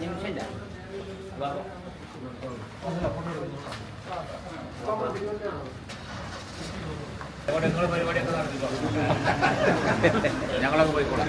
నిమిషండి బాబు ഞങ്ങളൊക്കെ പോയിക്കോളാം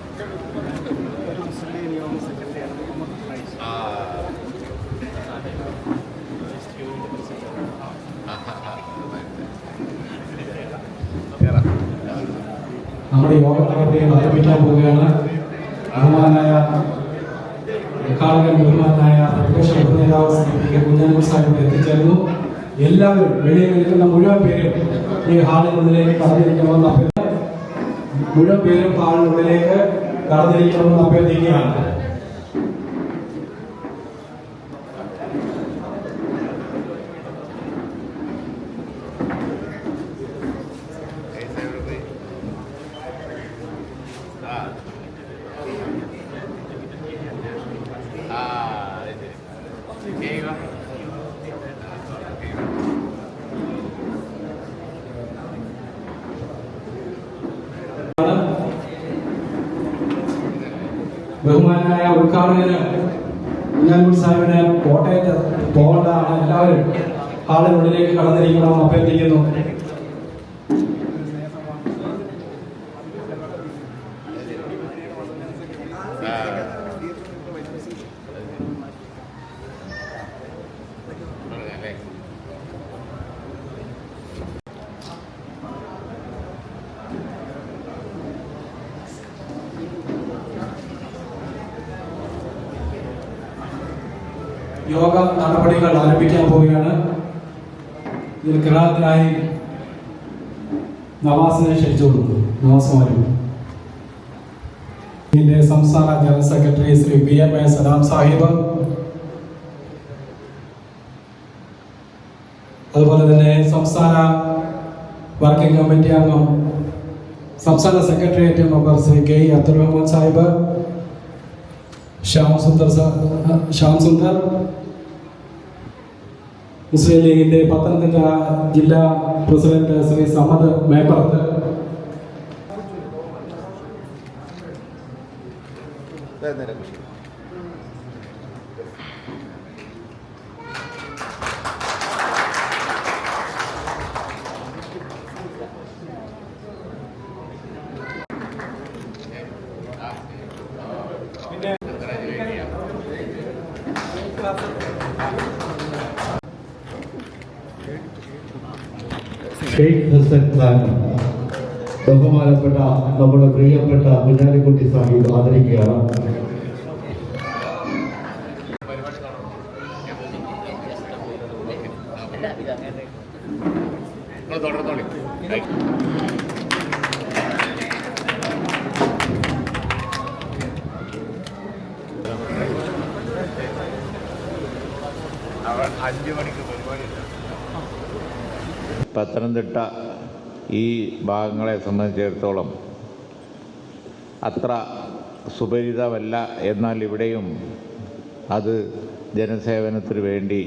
നമ്മുടെ യോഗ പ്രവർത്തിയെ ആരംഭിക്കാൻ പോവുകയാണ് ബഹുമാനായ കാളകൻ ബഹുമാനായ പ്രതിപക്ഷ ഉപനേതാവ് ശ്രീ പി കെ കുഞ്ഞാനൂർ സാഹിബ് എത്തിച്ചേർന്നു എല്ലാവരും വെളിയിൽ നിൽക്കുന്ന മുഴുവൻ പേരും ഈ ഹാളിനുള്ളിലേക്ക് കടന്നിരിക്കണമെന്ന് അഭ്യർത്ഥന മുഴുവൻ പേരും ഹാളിനുള്ളിലേക്ക് കടന്നിരിക്കണമെന്ന് അഭ്യർത്ഥിക്കുകയാണ്. ബഹുമാനായ ഉദ്ഘാടകന് കുഞ്ഞാനൂർ സാഹിബിന് കോട്ടയത്ത് പോകേണ്ടതാണ് എല്ലാവരും ഹാളിനുള്ളിലേക്ക് കടന്നിരിക്കണം അഭ്യർത്ഥിക്കുന്നു. യോഗ നടപടികൾ ആരംഭിക്കാൻ പോവുകയാണ്. ഇതിൽ കിറാത്തിനായി നവാസിനെ ക്ഷണിച്ചുകൊടുക്കുന്നു നവാസ് മാരും ഇതിന്റെ സംസ്ഥാന general secretary Shri P M A Salam Sahib. അതുപോലെ തന്നെ സംസ്ഥാന വർക്കിംഗ് കമ്മിറ്റി അംഗം സംസ്ഥാന secretariat member Shri K Abdul Rahman Sahib. Shyam Sundar sir Shyam Sundar. Muslim ലീഗിന്റെ പത്തനംതിട്ട ജില്ലാ പ്രസിഡന്റ് ശ്രീ സമദ് മേപ്പറത്ത്. ഷെയ്ഖ് ഹസൻ ഖാൻ ബഹുമാനപ്പെട്ട നമ്മുടെ പ്രിയപ്പെട്ട കുഞ്ഞാലിക്കുട്ടി സാഹിബ് ആദരിക്കുകയാണ്. പത്തനംതിട്ട ഈ ഭാഗങ്ങളെ സംബന്ധിച്ചിടത്തോളം അത്ര സുപരിതമല്ല. എന്നാൽ ഇവിടെയും അത് ജനസേവനത്തിന് വേണ്ടി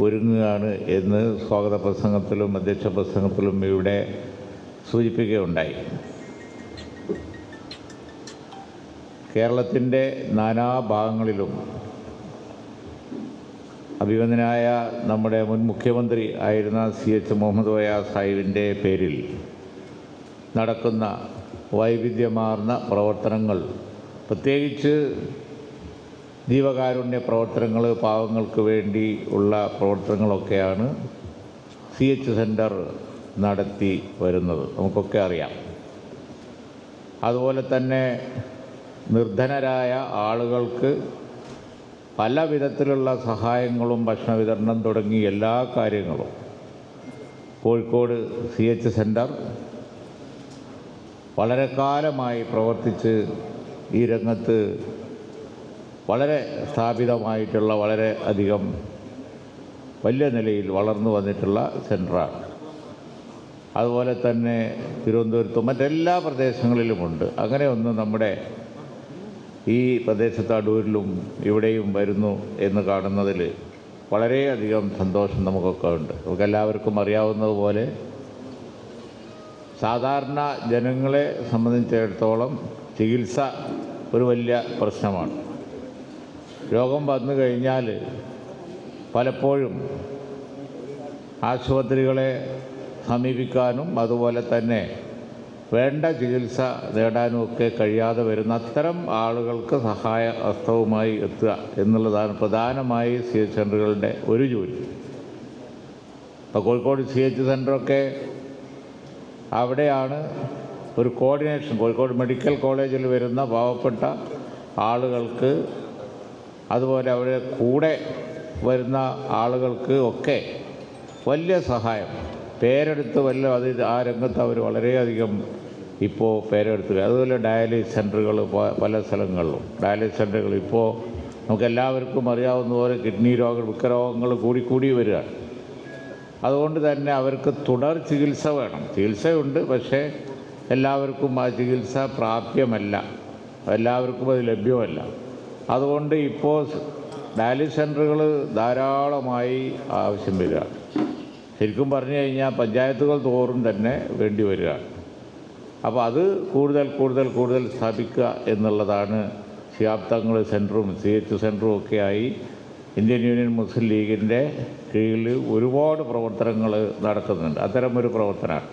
ഒരുങ്ങുകയാണ് എന്ന് സ്വാഗത പ്രസംഗത്തിലും അധ്യക്ഷ പ്രസംഗത്തിലും ഇവിടെ സൂചിപ്പിക്കുകയുണ്ടായി. കേരളത്തിന്റെ നാനാഭാഗങ്ങളിലും അഭിമന്യനായ നമ്മുടെ മുൻ മുഖ്യമന്ത്രി ആയിരുന്ന സി എച്ച് മുഹമ്മദ് വയ സാഹിബിന്റെ പേരിൽ നടക്കുന്ന വൈവിധ്യമാർന്ന പ്രവർത്തനങ്ങൾ പ്രത്യേകിച്ച് ജീവകാരുണ്യ പ്രവർത്തനങ്ങൾ പാവങ്ങൾക്ക് വേണ്ടി ഉള്ള പ്രവർത്തനങ്ങളൊക്കെയാണ് സി എച്ച് സെന്റർ നടത്തി വരുന്നത്. നമുക്കൊക്കെ അറിയാം. അതുപോലെ തന്നെ നിർധനരായ ആളുകൾക്ക് പല വിധത്തിലുള്ള സഹായങ്ങളും ഭക്ഷണ വിതരണം തുടങ്ങി എല്ലാ കാര്യങ്ങളും. കോഴിക്കോട് സി എച്ച് സെന്റർ വളരെ കാലമായി പ്രവർത്തിച്ച് ഈ രംഗത്ത് വളരെ സ്ഥാപിതമായിട്ടുള്ള വളരെ അധികം വലിയ നിലയിൽ വളർന്നു വന്നിട്ടുള്ള സെന്ററാണ് അതുപോലെ തന്നെ തിരുവനന്തപുരത്തും മറ്റെല്ലാ പ്രദേശങ്ങളിലുമുണ്ട്. അങ്ങനെയൊന്നും നമ്മുടെ ഈ പ്രദേശത്ത് അടൂരിലും ഇവിടെയും വരുന്നു എന്ന് കാണുന്നതിൽ വളരെയധികം സന്തോഷം നമുക്കൊക്കെ ഉണ്ട്. നമുക്കെല്ലാവർക്കും അറിയാവുന്നതുപോലെ സാധാരണ ജനങ്ങളെ സംബന്ധിച്ചിടത്തോളം ചികിത്സ ഒരു വലിയ പ്രശ്നമാണ്. രോഗം വന്നു കഴിഞ്ഞാൽ പലപ്പോഴും ആശുപത്രികളെ സമീപിക്കാനും അതുപോലെ തന്നെ വേണ്ട ചികിത്സ നേടാനും ഒക്കെ കഴിയാതെ വരുന്ന അത്തരം ആളുകൾക്ക് സഹായ ഹസ്തവുമായി എത്തുക എന്നുള്ളതാണ് പ്രധാനമായി സി എച്ച് സെന്ററുകളുടെ ഒരു ജോലി. ഇപ്പോൾ കോഴിക്കോട് സി എച്ച് സെന്ററൊക്കെ അവിടെയാണ് ഒരു കോർഡിനേഷൻ കോഴിക്കോട് മെഡിക്കൽ കോളേജിൽ വരുന്ന പാവപ്പെട്ട ആളുകൾക്ക് അതുപോലെ അവരുടെ കൂടെ വരുന്ന ആളുകൾക്ക് ഒക്കെ വലിയ സഹായം. പേരെടുത്ത് വല്ല അത് ആ രംഗത്ത് അവർ വളരെയധികം ഇപ്പോൾ പേരെടുത്ത് അതുപോലെ ഡയാലിസ് സെന്ററുകൾ പല സ്ഥലങ്ങളിലും. ഡയാലിസ് സെന്ററുകൾ ഇപ്പോൾ നമുക്കെല്ലാവർക്കും അറിയാവുന്ന പോലെ കിഡ്നി രോഗങ്ങൾ വൃക്കരോഗങ്ങൾ കൂടിക്കൂടി വരികയാണ് അതുകൊണ്ട് തന്നെ അവർക്ക് തുടർ ചികിത്സ വേണം. ചികിത്സയുണ്ട് പക്ഷേ എല്ലാവർക്കും ആ ചികിത്സ പ്രാപ്യമല്ല. എല്ലാവർക്കും അത് ലഭ്യമല്ല. അതുകൊണ്ട് ഇപ്പോൾ ഡയാലിസ് സെന്ററുകൾ ധാരാളമായി ആവശ്യം വരികയാണ് ശരിക്കും പറഞ്ഞു കഴിഞ്ഞാൽ പഞ്ചായത്തുകൾ തോറും തന്നെ വേണ്ടി വരികയാണ് അപ്പോൾ അത് കൂടുതൽ കൂടുതൽ കൂടുതൽ സ്ഥാപിക്കുക എന്നുള്ളതാണ് ശിയാബ്ദങ്ങൾ സെന്ററും സി എച്ച് സെന്ററും ആയി ഇന്ത്യൻ യൂണിയൻ മുസ്ലിം ലീഗിന്റെ കീഴിൽ ഒരുപാട് പ്രവർത്തനങ്ങൾ നടക്കുന്നുണ്ട്. അത്തരമൊരു പ്രവർത്തനമാണ്.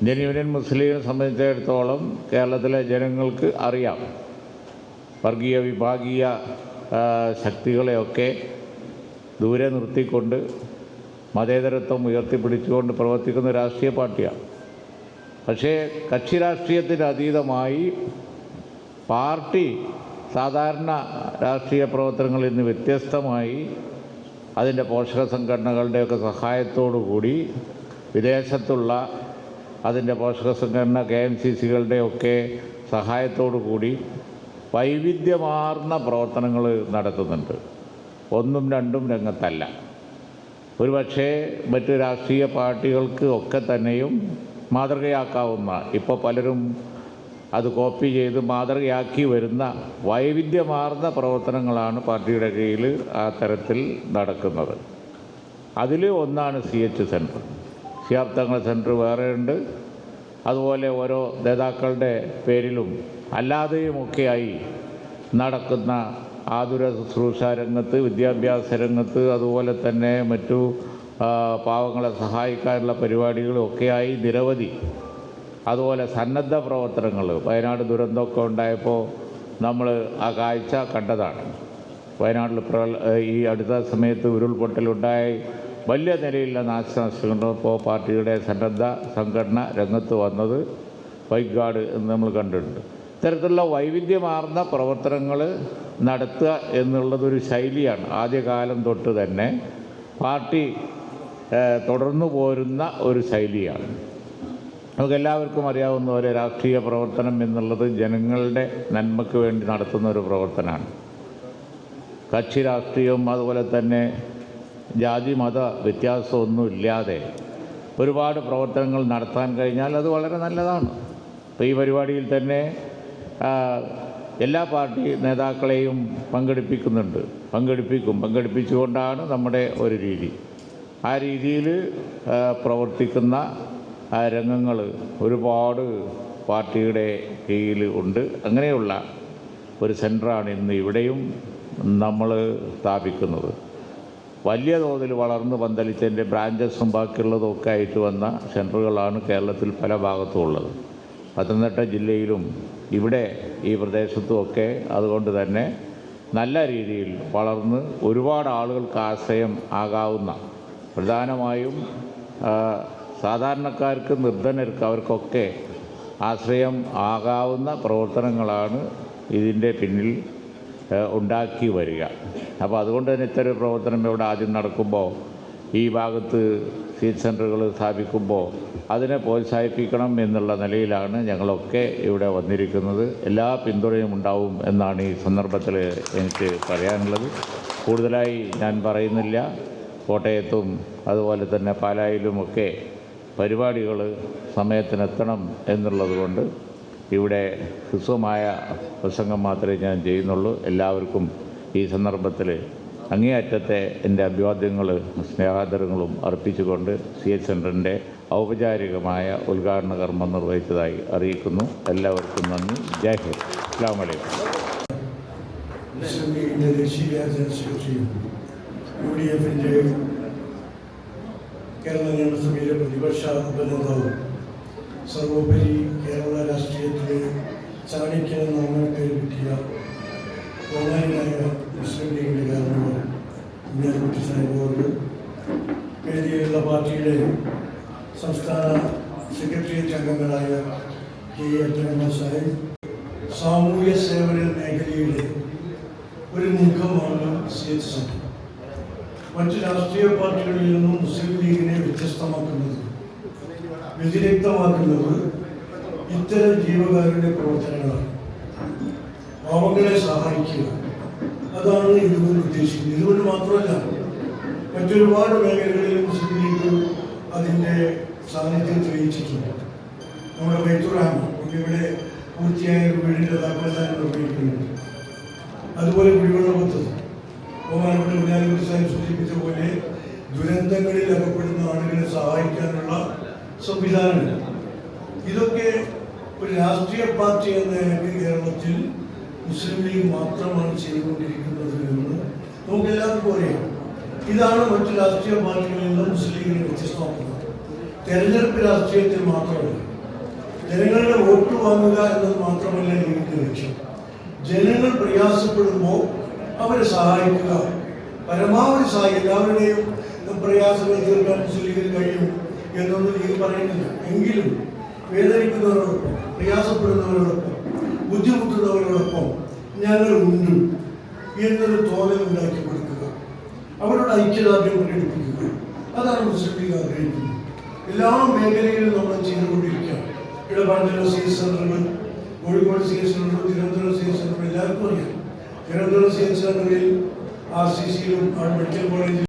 ഇന്ത്യൻ യൂണിയൻ മുസ്ലിം ലീഗിനെ സംബന്ധിച്ചിടത്തോളം കേരളത്തിലെ ജനങ്ങൾക്ക് അറിയാം. വർഗീയ വിഭാഗീയ ശക്തികളെയൊക്കെ ദൂരെ നിർത്തിക്കൊണ്ട് മതേതരത്വം ഉയർത്തിപ്പിടിച്ചുകൊണ്ട് പ്രവർത്തിക്കുന്ന രാഷ്ട്രീയ പാർട്ടിയാണ്. പക്ഷേ കക്ഷി രാഷ്ട്രീയത്തിന് അതീതമായി പാർട്ടി സാധാരണ രാഷ്ട്രീയ പ്രവർത്തനങ്ങളിൽ നിന്ന് വ്യത്യസ്തമായി അതിന്റെ പോഷക സംഘടനകളുടെയൊക്കെ സഹായത്തോടു കൂടി വിദേശത്തുള്ള അതിന്റെ പോഷക സംഘടന കെ എം സി സികളുടെയൊക്കെ സഹായത്തോടു കൂടി വൈവിധ്യമാർന്ന പ്രവർത്തനങ്ങൾ നടത്തുന്നുണ്ട്. ഒന്നും രണ്ടും രംഗത്തല്ല. ഒരുപക്ഷേ മറ്റ് രാഷ്ട്രീയ പാർട്ടികൾക്ക് ഒക്കെ തന്നെയും മാതൃകയാക്കാവുന്ന ഇപ്പോൾ പലരും അത് കോപ്പി ചെയ്ത് മാതൃകയാക്കി വരുന്ന വൈവിധ്യമാർന്ന പ്രവർത്തനങ്ങളാണ് പാർട്ടിയുടെ കീഴിൽ ആ തരത്തിൽ നടക്കുന്നത്. അതിൽ ഒന്നാണ് സി എച്ച് സെന്റർ. ശിയാർത്ഥങ്ങൾ സെന്റർ വേറെയുണ്ട് അതുപോലെ ഓരോ നേതാക്കളുടെ പേരിലും അല്ലാതെയുമൊക്കെയായി നടക്കുന്ന ആതുര ശുശ്രൂഷ രംഗത്ത് വിദ്യാഭ്യാസ രംഗത്ത് അതുപോലെ തന്നെ മറ്റു പാവങ്ങളെ സഹായിക്കാനുള്ള പരിപാടികളും ഒക്കെയായി നിരവധി. അതുപോലെ സന്നദ്ധ പ്രവർത്തനങ്ങൾ വയനാട് ദുരന്തമൊക്കെ ഉണ്ടായപ്പോൾ നമ്മൾ ആ കാഴ്ച കണ്ടതാണ്. വയനാട്ടിൽ ഈ അടുത്ത സമയത്ത് ഉരുൾപൊട്ടലുണ്ടായി. വലിയ നിലയിലുള്ള നാശനഷ്ടങ്ങൾ പാർട്ടിയുടെ സന്നദ്ധ സംഘടന രംഗത്ത് വന്നത് വൈഗാർഡ് എന്ന് നമ്മൾ കണ്ടിട്ടുണ്ട്. ഇത്തരത്തിലുള്ള വൈവിധ്യമാർന്ന പ്രവർത്തനങ്ങൾ നടത്തുക എന്നുള്ളതൊരു ശൈലിയാണ് ആദ്യകാലം തൊട്ട് തന്നെ പാർട്ടി തുടർന്നു പോരുന്ന ഒരു ശൈലിയാണ്. നമുക്കെല്ലാവർക്കും അറിയാവുന്ന പോലെ രാഷ്ട്രീയ പ്രവർത്തനം എന്നുള്ളത് ജനങ്ങളുടെ നന്മയ്ക്ക് വേണ്ടി നടത്തുന്ന ഒരു പ്രവർത്തനമാണ്. കക്ഷി രാഷ്ട്രീയവും അതുപോലെ തന്നെ ജാതി മത വ്യത്യാസമൊന്നുമില്ലാതെ ഒരുപാട് പ്രവർത്തനങ്ങൾ നടത്താൻ കഴിഞ്ഞാൽ അത് വളരെ നല്ലതാണ്. അപ്പോൾ ഈ പരിപാടിയിൽ തന്നെ എല്ലാ പാർട്ടി നേതാക്കളെയും പങ്കെടുപ്പിക്കുന്നുണ്ട്. പങ്കെടുപ്പിക്കും. പങ്കെടുപ്പിച്ചുകൊണ്ടാണ് നമ്മുടെ ഒരു രീതി. ആ രീതിയിൽ പ്രവർത്തിക്കുന്ന രംഗങ്ങൾ ഒരുപാട് പാർട്ടിയുടെ കീഴിൽ ഉണ്ട്. അങ്ങനെയുള്ള ഒരു സെന്ററാണ് ഇന്ന് ഇവിടെയും നമ്മൾ സ്ഥാപിക്കുന്നത്. വലിയ തോതിൽ വളർന്ന് പന്തലിച്ചതിന്റെ ബ്രാഞ്ചസും ബാക്കിയുള്ളതും ഒക്കെ ആയിട്ട് വന്ന സെന്ററുകളാണ് കേരളത്തിൽ പല ഭാഗത്തും ഉള്ളത്. പത്തനംതിട്ട ജില്ലയിലും ഇവിടെ ഈ പ്രദേശത്തും ഒക്കെ അതുകൊണ്ട് തന്നെ നല്ല രീതിയിൽ വളർന്ന് ഒരുപാട് ആളുകൾക്ക് ആശ്രയം ആകാവുന്ന പ്രധാനമായും സാധാരണക്കാർക്ക് നിർധനർക്ക് അവർക്കൊക്കെ ആശ്രയം ആകാവുന്ന പ്രവർത്തനങ്ങളാണ് ഇതിന്റെ പിന്നിൽ ഉണ്ടാക്കി വരിക. അപ്പോൾ അതുകൊണ്ട് തന്നെ ഇത്തരം പ്രവർത്തനം ഇവിടെ ആദ്യം നടക്കുമ്പോൾ ഈ ഭാഗത്ത് സീറ്റ് സെന്ററുകൾ സ്ഥാപിക്കുമ്പോൾ അതിനെ പ്രോത്സാഹിപ്പിക്കണം എന്നുള്ള നിലയിലാണ് ഞങ്ങളൊക്കെ ഇവിടെ വന്നിരിക്കുന്നത്. എല്ലാ പിന്തുണയും ഉണ്ടാവും എന്നാണ് ഈ സന്ദർഭത്തിൽ എനിക്ക് പറയാനുള്ളത്. കൂടുതലായി ഞാൻ പറയുന്നില്ല. കോട്ടയത്തും അതുപോലെ തന്നെ പാലായിലുമൊക്കെ പരിപാടികൾ സമയത്തിനെത്തണം എന്നുള്ളത് കൊണ്ട് ഇവിടെ ഹ്രസ്വമായ പ്രസംഗം മാത്രമേ ഞാൻ ചെയ്യുന്നുള്ളൂ. എല്ലാവർക്കും ഈ സന്ദർഭത്തിൽ അങ്ങേയറ്റത്തെ എന്റെ അഭിവാദ്യങ്ങൾ സ്നേഹാദരങ്ങളും അർപ്പിച്ചുകൊണ്ട് സി എച്ച് സെന്ററിന്റെ ഔപചാരികമായ ഉദ്ഘാടന കർമ്മം നിർവഹിച്ചതായി അറിയിക്കുന്നു. എല്ലാവർക്കും നന്ദി. ജയ് ഹിന്ദ്. അസ്സാം വലൈക്കും യു ഡി എഫിന്റെ കേരള നിയമസഭയിലെ പ്രതിപക്ഷ ഉപനേതാവ് സർവോപരി കേരള രാഷ്ട്രീയത്തിലെ ചാണിക്യ നാമ പേര് കിട്ടിയ ബഹുമാനായ മുസ്ലിം ലീഗിന്റെ കാരണവർ കുഞ്ഞാൻകുട്ടി സാഹിബ് അവർ വേദിയിലുള്ള പാർട്ടിയുടെ സംസ്ഥാന സെക്രട്ടേറിയറ്റ് അംഗങ്ങളായ കെ അബ്ദുറഹ്മാൻ സാഹിബ് സാമൂഹ്യ സേവന മേഖലയിലെ ഒരു മുഖമാണ് സി എച്ച് സെന്റർ മറ്റ് രാഷ്ട്രീയ പാർട്ടികളിൽ നിന്നും മുസ്ലിം ലീഗിനെ വ്യത്യസ്തമാക്കുന്നത് വ്യതിരിക്തമാക്കുന്നത് ഇത്തരം ജീവകാരുടെ പ്രവർത്തനങ്ങളാണ്. പാവങ്ങളെ സഹായിക്കുക അതാണ് ഇതുകൊണ്ട് ഉദ്ദേശിക്കുന്നത്. ഇതുകൊണ്ട് മാത്രമല്ല മറ്റൊരുപാട് മേഖലകളിൽ മുസ്ലിം ലീഗ് അതിന്റെ സാന്നിധ്യം തെളിയിച്ചിട്ടുണ്ട്. നമ്മുടെ ബൈത്തുറാമ ഇവിടെ പൂർത്തിയായ ഒരു വീടിന്റെ താക്കോൽദാനം നിർവഹിക്കുന്നുണ്ട് അതുപോലെ കുടിവെള്ള പദ്ധതി. ബഹുമാനപ്പെട്ട കുഞ്ഞാലിക്കുട്ടി സാഹിബ് സൂചിപ്പിച്ച പോലെ ദുരന്തങ്ങളിൽ അകപ്പെടുന്ന ആളുകളെ സഹായിക്കാനുള്ള സംവിധാനമില്ല ഇതൊക്കെ ഒരു രാഷ്ട്രീയ പാർട്ടി എന്ന കേരളത്തിൽ മുസ്ലിം ലീഗ് മാത്രമാണ് ചെയ്തുകൊണ്ടിരിക്കുന്നത് എന്ന് നമുക്ക് എല്ലാവർക്കും അറിയാം. ഇതാണ് മറ്റു രാഷ്ട്രീയ പാർട്ടികളിൽ നിന്ന് മുസ്ലിം ലീഗിനെ വ്യത്യസ്തമാക്കുന്നത്. തെരഞ്ഞെടുപ്പ് രാഷ്ട്രീയത്തിൽ മാത്രമല്ല ജനങ്ങളുടെ വോട്ട് വാങ്ങുക എന്നത് മാത്രമല്ല ലീഗിന്റെ ലക്ഷ്യം. ജനങ്ങൾ പ്രയാസപ്പെടുമ്പോൾ അവരെ സഹായിക്കുക. പരമാവധി സഹായിക്കുക എല്ലാവരുടെയും പ്രയാസങ്ങൾ തീർക്കാൻ മുസ്ലിം ലീഗിന് കഴിയും എന്നൊന്നും ലീഗ് പറയുന്നില്ല. എങ്കിലും വേദനിക്കുന്നവരോടൊപ്പം പ്രയാസപ്പെടുന്നവരോടൊപ്പം ബുദ്ധിമുട്ടുന്നവരോടൊപ്പം ഞങ്ങളുണ്ട് എന്നൊരു തോന്നൽ ഉണ്ടാക്കി കൊടുക്കുക. അവരുടെ ഐക്യദാർഢ്യം പ്രകടിപ്പിക്കുക. അതാണ് മുസ്ലിം ലീഗ് ആഗ്രഹിക്കുന്നത്. എല്ലാ മേഖലയിലും നമ്മൾ ചെയ്തുകൊണ്ടിരിക്കുകയാണ് പറഞ്ഞ സി എസ് സെന്ററുകൾ Kozhikode C S centre Thiruvananthapuram C S centre എല്ലാവർക്കും അറിയാം. തിരുവനന്തപുരം സി എസ് സെന്ററിൽ ആർ സി സിയിലും മെഡിക്കൽ കോളേജിൽ